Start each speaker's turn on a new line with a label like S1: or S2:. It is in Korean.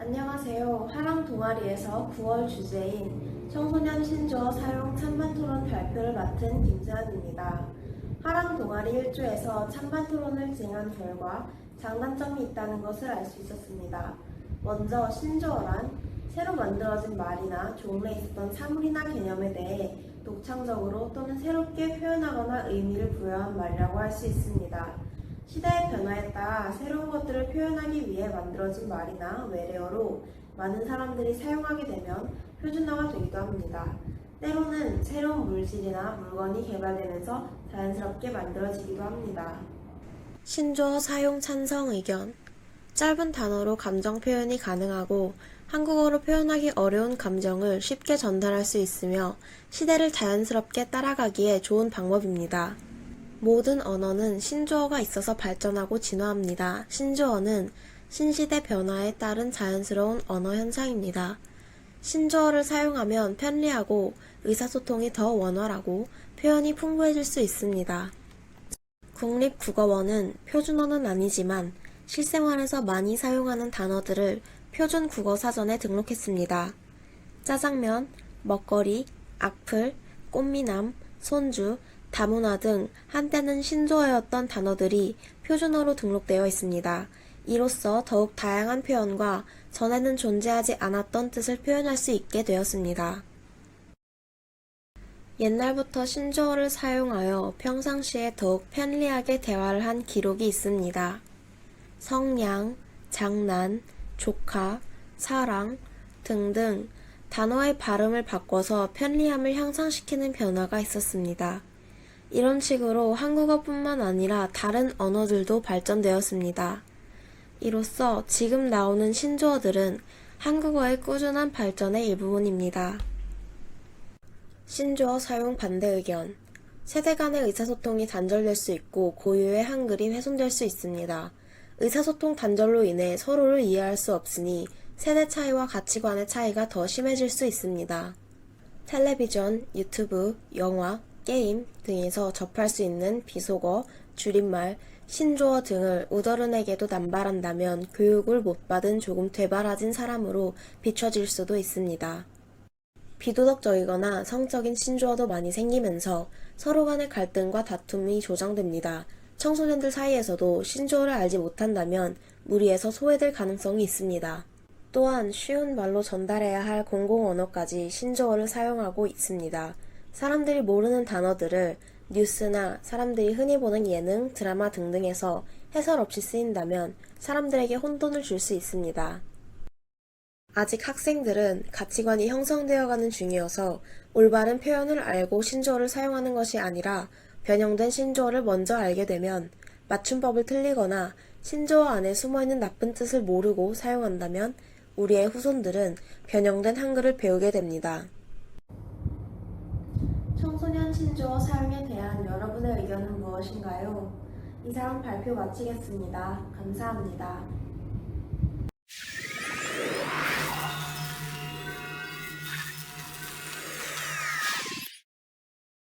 S1: 안녕하세요. 하랑 동아리에서 9월 주제인 청소년 신조어 사용 찬반 토론 발표를 맡은 김세연입니다. 하랑 동아리 1조에서 찬반 토론을 진행한 결과 장단점이 있다는 것을 알 수 있었습니다. 먼저 신조어란 새로 만들어진 말이나 종래에 있었던 사물이나 개념에 대해 독창적으로 또는 새롭게 표현하거나 의미를 부여한 말이라고 할 수 있습니다. 시대의 변화에 따라 새로운 것들을 표현하기 위해 만들어진 말이나 외래어로 많은 사람들이 사용하게 되면 표준어가 되기도 합니다. 때로는 새로운 물질이나 물건이 개발되면서 자연스럽게 만들어지기도 합니다. 신조어 사용 찬성 의견 짧은 단어로 감정 표현이 가능하고 한국어로 표현하기 어려운 감정을 쉽게 전달할 수 있으며 시대를 자연스럽게 따라가기에 좋은 방법입니다. 모든 언어는 신조어가 있어서 발전하고 진화합니다. 신조어는 신시대 변화에 따른 자연스러운 언어 현상입니다. 신조어를 사용하면 편리하고 의사소통이 더 원활하고 표현이 풍부해질 수 있습니다. 국립국어원은 표준어는 아니지만 실생활에서 많이 사용하는 단어들을 표준 국어 사전에 등록했습니다. 짜장면, 먹거리, 악플, 꽃미남, 손주, 다문화 등 한때는 신조어였던 단어들이 표준어로 등록되어 있습니다. 이로써 더욱 다양한 표현과 전에는 존재하지 않았던 뜻을 표현할 수 있게 되었습니다. 옛날부터 신조어를 사용하여 평상시에 더욱 편리하게 대화를 한 기록이 있습니다. 성냥, 장난, 조카, 사랑 등등 단어의 발음을 바꿔서 편리함을 향상시키는 변화가 있었습니다. 이런 식으로 한국어뿐만 아니라 다른 언어들도 발전되었습니다. 이로써 지금 나오는 신조어들은 한국어의 꾸준한 발전의 일부분입니다. 신조어 사용 반대 의견. 세대 간의 의사소통이 단절될 수 있고 고유의 한글이 훼손될 수 있습니다. 의사소통 단절로 인해 서로를 이해할 수 없으니 세대 차이와 가치관의 차이가 더 심해질 수 있습니다. 텔레비전, 유튜브, 영화, 게임 등에서 접할 수 있는 비속어, 줄임말, 신조어 등을 우더른에게도 남발한다면 교육을 못 받은 조금 되바라진 사람으로 비춰질 수도 있습니다. 비도덕적이거나 성적인 신조어도 많이 생기면서 서로 간의 갈등과 다툼이 조장됩니다. 청소년들 사이에서도 신조어를 알지 못한다면 무리해서 소외될 가능성이 있습니다. 또한 쉬운 말로 전달해야 할 공공언어까지 신조어를 사용하고 있습니다. 사람들이 모르는 단어들을 뉴스나 사람들이 흔히 보는 예능, 드라마 등등에서 해설 없이 쓰인다면 사람들에게 혼돈을 줄 수 있습니다. 아직 학생들은 가치관이 형성되어가는 중이어서 올바른 표현을 알고 신조어를 사용하는 것이 아니라 변형된 신조어를 먼저 알게 되면 맞춤법을 틀리거나 신조어 안에 숨어있는 나쁜 뜻을 모르고 사용한다면 우리의 후손들은 변형된 한글을 배우게 됩니다. 신조어 사용에 대한 여러분의 의견은 무엇인가요? 이상 발표 마치겠습니다. 감사합니다.